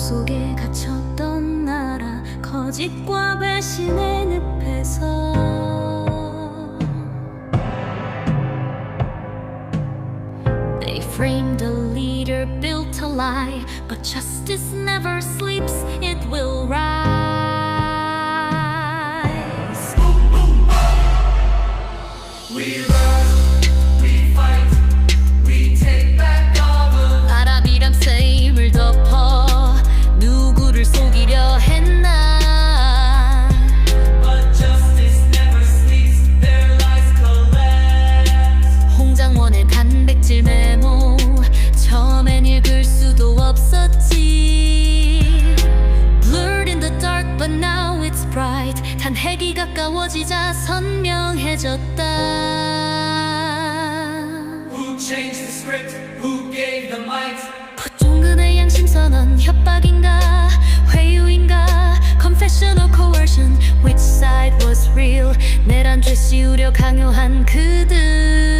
속에 갇혔던 나라 거짓과 배신의 늪에서 They framed a leader, built a lie, but justice never bright 단 핵이 가까워지자 선명해졌다 Who changed the script? Who gave the might? 포종근의 양심선언 협박인가 회유인가 Confessional coercion Which side was real 내란 죄 씌우려 강요한 그들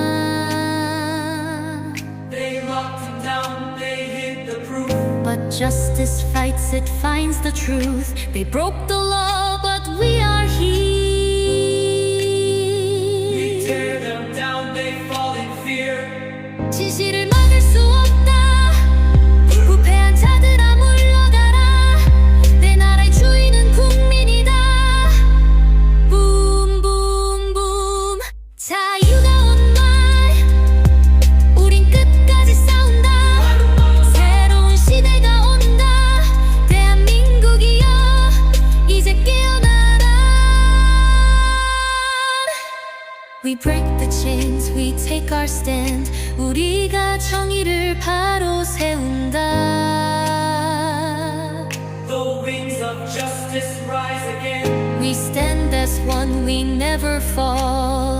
justice fights, it finds the truth. They broke the law, We break the chains, we take our stand. 우리가 정의를 바로 세운다. The wings of justice rise again. We stand as one, we never fall.